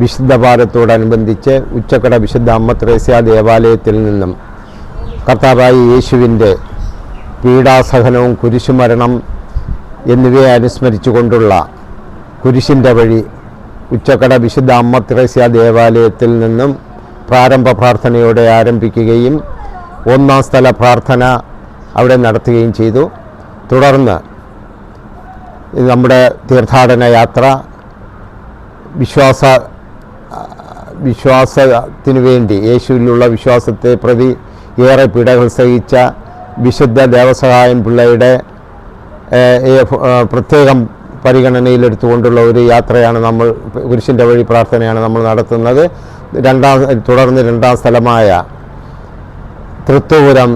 വിശുദ്ധ ഭാരത്തോടനുബന്ധിച്ച് ഉച്ചക്കട വിശുദ്ധ അമ്മ ത്രേസ്യ ദേവാലയത്തിൽ നിന്നും കർത്താവായ യേശുവിന്റെ പീഡാസഹനവും കുരിശുമരണം എന്നിവയെ അനുസ്മരിച്ചുകൊണ്ടുള്ള കുരിശിന്റെ വഴി ഉച്ചക്കട വിശുദ്ധ അമ്മ ത്രേസ്യ ദേവാലയത്തിൽ നിന്നും പ്രാരംഭ പ്രാർത്ഥനയോടെ ആരംഭിക്കുകയും ഒന്നാം സ്ഥല പ്രാർത്ഥന അവിടെ നടത്തുകയും ചെയ്തു. തുടർന്ന് നമ്മുടെ തീർത്ഥാടന യാത്ര വിശ്വാസ വിശ്വാസത്തിനു വേണ്ടി യേശുവിലുള്ള വിശ്വാസത്തെ പ്രതി ഏറെ പീഡകൾ സഹിച്ച വിശുദ്ധ ദേവസഹായൻ പിള്ളയുടെ പ്രത്യേകം പരിഗണനയിലെടുത്തുകൊണ്ടുള്ള ഒരു യാത്രയാണ് നമ്മൾ കുരിശിന്റെ വഴി പ്രാർത്ഥനയാണ് നമ്മൾ നടത്തുന്നത്. രണ്ടാം തുടർന്ന് രണ്ടാം സ്ഥലമായ തൃത്തൂരം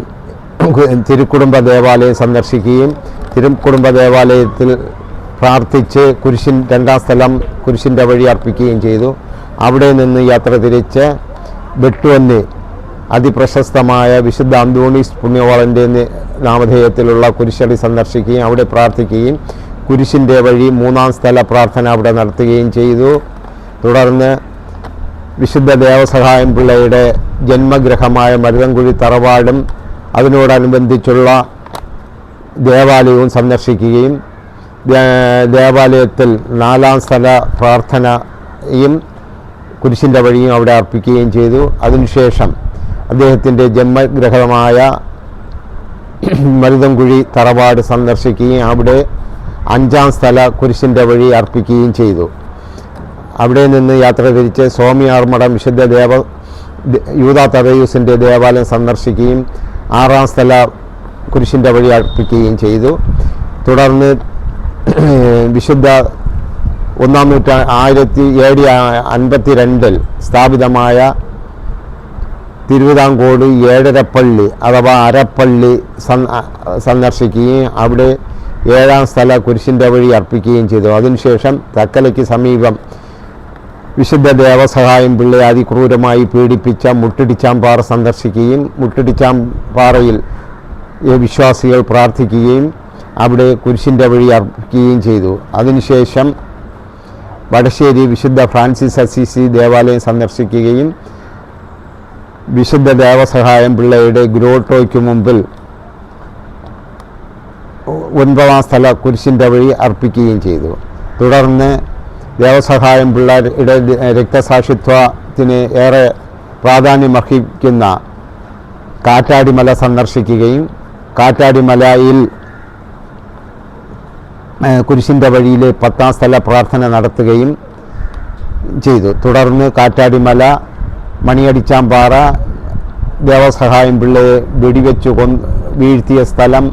തിരുക്കുടുംബ ദേവാലയം സന്ദർശിക്കുകയും തിരുക്കുടുംബ ദേവാലയത്തിൽ പ്രാർത്ഥിച്ച് കുരിശിൻ രണ്ടാം സ്ഥലം കുരിശിന്റെ വഴി അർപ്പിക്കുകയും ചെയ്തു. അവിടെ നിന്ന് യാത്ര തിരിച്ച് വെട്ടുവന്നി. അതിപ്രശസ്തമായ വിശുദ്ധ അന്തോണീസ് പുണ്യവാളന്റെ നാമധേയത്തിലുള്ള കുരിശടി സന്ദർശിക്കുകയും അവിടെ പ്രാർത്ഥിക്കുകയും കുരിശിന്റെ വഴി മൂന്നാം സ്ഥല പ്രാർത്ഥന അവിടെ നടത്തുകയും ചെയ്തു. തുടർന്ന് വിശുദ്ധ ദേവസഹായം പിള്ളയുടെ ജന്മഗ്രഹമായ മരുതൻകുഴി തറവാടും അതിനോടനുബന്ധിച്ചുള്ള ദേവാലയവും സന്ദർശിക്കുകയും ദേവാലയത്തിൽ നാലാം സ്ഥല പ്രാർത്ഥനയും കുരിശിന്റെ വഴിയും അവിടെ അർപ്പിക്കുകയും ചെയ്തു. അതിനുശേഷം അദ്ദേഹത്തിന്റെ ജന്മഗ്രഹമായ മരുതംകുഴി തറവാട് സന്ദർശിക്കുകയും അവിടെ അഞ്ചാം സ്ഥല കുരിശിന്റെ വഴി അർപ്പിക്കുകയും ചെയ്തു. അവിടെ നിന്ന് യാത്ര തിരിച്ച് സ്വാമിയാർമഠം വിശുദ്ധ ദേവ യൂത തറയൂസിന്റെ ദേവാലയം സന്ദർശിക്കുകയും ആറാം സ്ഥല കുരിശിന്റെ വഴി അർപ്പിക്കുകയും ചെയ്തു. തുടർന്ന് വിശുദ്ധ ഒന്നാം നൂറ്റാ ആയിരത്തി ഏഴ് അൻപത്തി രണ്ടിൽ സ്ഥാപിതമായ തിരുവിതാംകോട് ഏഴരപ്പള്ളി അഥവാ അരപ്പള്ളി സന്- സന്ദർശിക്കുകയും അവിടെ ഏഴാം സ്ഥല കുരിശിന്റെ വഴി അർപ്പിക്കുകയും ചെയ്തു. അതിനുശേഷം തക്കലയ്ക്ക് സമീപം വിശുദ്ധ ദേവസഹായം പിള്ളയെ അതിക്രൂരമായി പീഡിപ്പിച്ച മുട്ടിടിച്ചാമ്പാറ സന്ദർശിക്കുകയും മുട്ടിടിച്ചാമ്പാറയിൽ വിശ്വാസികൾ പ്രാർത്ഥിക്കുകയും അവിടെ കുരിശിന്റെ വഴി അർപ്പിക്കുകയും ചെയ്തു. അതിനുശേഷം വടശ്ശേരി വിശുദ്ധ ഫ്രാൻസിസ് അസിസി ദേവാലയം സന്ദർശിക്കുകയും വിശുദ്ധ ദേവസഹായം പിള്ളയുടെ ഗ്രോട്ടോയ്ക്ക് മുമ്പിൽ ഒൻപതാം സ്ഥല കുരിശിന്റെ വഴി അർപ്പിക്കുകയും ചെയ്തു. തുടർന്ന് ദേവസഹായം പിള്ളയുടെ രക്തസാക്ഷിത്വത്തിന് ഏറെ പ്രാധാന്യമർഹിക്കുന്ന കാറ്റാടിമല സന്ദർശിക്കുകയും കാറ്റാടിമലയിൽ കുരിശിന്റെ വഴിയിലെ പത്താം സ്ഥല പ്രാർത്ഥന നടത്തുകയും ചെയ്തു. തുടർന്ന് കാറ്റാടിമല മണിയടിച്ചാമ്പാറ ദേവസഹായം പിള്ളയെ വെടിവെച്ചു കൊ വീഴ്ത്തിയ സ്ഥലം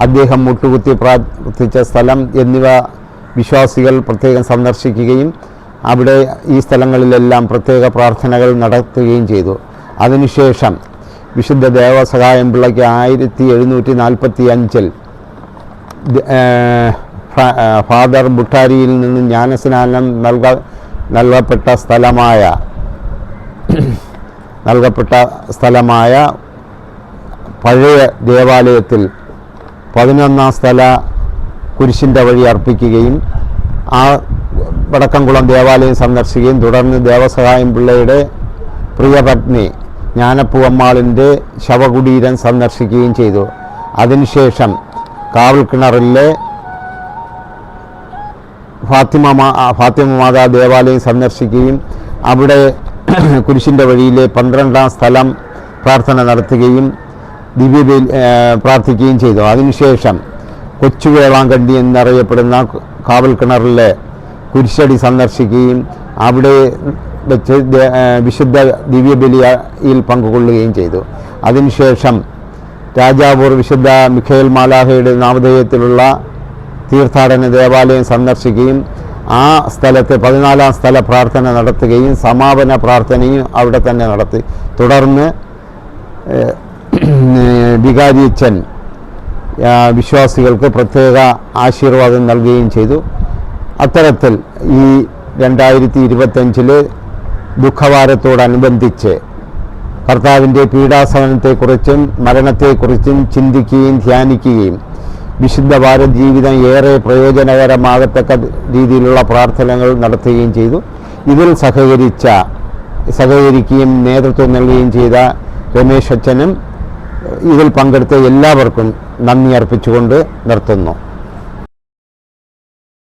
അദ്ദേഹം മുട്ടുകുത്തി പ്രാർത്ഥിച്ച സ്ഥലം എന്നിവ വിശ്വാസികൾ പ്രത്യേകം സന്ദർശിക്കുകയും അവിടെ ഈ സ്ഥലങ്ങളിലെല്ലാം പ്രത്യേക പ്രാർത്ഥനകൾ നടത്തുകയും ചെയ്തു. അതിനുശേഷം വിശുദ്ധ ദേവസഹായം പിള്ളയ്ക്ക് ആയിരത്തി എഴുന്നൂറ്റി നാൽപ്പത്തി അഞ്ചിൽ ഫാദർ ബുട്ടാരിയിൽ നിന്ന് ജ്ഞാനസ്നാനം നൽക നൽകപ്പെട്ട സ്ഥലമായ നൽകപ്പെട്ട സ്ഥലമായ പഴയ ദേവാലയത്തിൽ പതിനൊന്നാം സ്ഥല കുരിശിന്റെ വഴി അർപ്പിക്കുകയും ആ വടക്കംകുളം ദേവാലയം സന്ദർശിക്കുകയും തുടർന്ന് ദേവസഹായം പിള്ളയുടെ പ്രിയപത്നി ജ്ഞാനപ്പൂവമ്മാളിന്റെ ശവകുടീരം സന്ദർശിക്കുകയും ചെയ്തു. അതിനുശേഷം കാവൽക്കിണറിലെ ഫാത്തിമ ഫാത്തിമ മാതാ ദേവാലയം സന്ദർശിക്കുകയും അവിടെ കുരിശിന്റെ വഴിയിലെ പന്ത്രണ്ടാം സ്ഥലം പ്രാർത്ഥന നടത്തുകയും ദിവ്യ പ്രാർത്ഥിക്കുകയും ചെയ്തു. അതിനുശേഷം കൊച്ചുവേളാങ്കണ്ടി എന്നറിയപ്പെടുന്ന കാവൽ കിണറിലെ കുരിശടി സന്ദർശിക്കുകയും അവിടെ വെച്ച് വിശുദ്ധ ദിവ്യബലിയിൽ പങ്കുകൊള്ളുകയും ചെയ്തു. അതിനുശേഷം രാജാപൂർ വിശുദ്ധ മിഖേൽ മാലാഹയുടെ നാമധേയത്തിലുള്ള തീർത്ഥാടന ദേവാലയം സന്ദർശിക്കുകയും ആ സ്ഥലത്ത് പതിനാലാം സ്ഥല പ്രാർത്ഥന നടത്തുകയും സമാപന പ്രാർത്ഥനയും അവിടെ തന്നെ നടത്തി. തുടർന്ന് വികാരിച്ചൻ വിശ്വാസികൾക്ക് പ്രത്യേക ആശീർവാദം നൽകുകയും ചെയ്തു. അത്തരത്തിൽ ഈ രണ്ടായിരത്തി ഇരുപത്തഞ്ചിൽ ദുഃഖവാരത്തോടനുബന്ധിച്ച് കർത്താവിന്റെ പീഡാസഹനത്തെക്കുറിച്ചും മരണത്തെക്കുറിച്ചും ചിന്തിക്കുകയും ധ്യാനിക്കുകയും വിശുദ്ധ ഭാരത് ജീവിതം ഏറെ പ്രയോജനകരമാകത്തക്ക രീതിയിലുള്ള പ്രാർത്ഥനകൾ നടത്തുകയും ചെയ്തു. ഇതിൽ സഹകരിച്ച സഹകരിക്കുകയും നേതൃത്വം നൽകുകയും ചെയ്ത രമേശ് അച്ഛനും ഇതിൽ പങ്കെടുത്ത എല്ലാവർക്കും നന്ദി അർപ്പിച്ചുകൊണ്ട് നിർത്തുന്നു.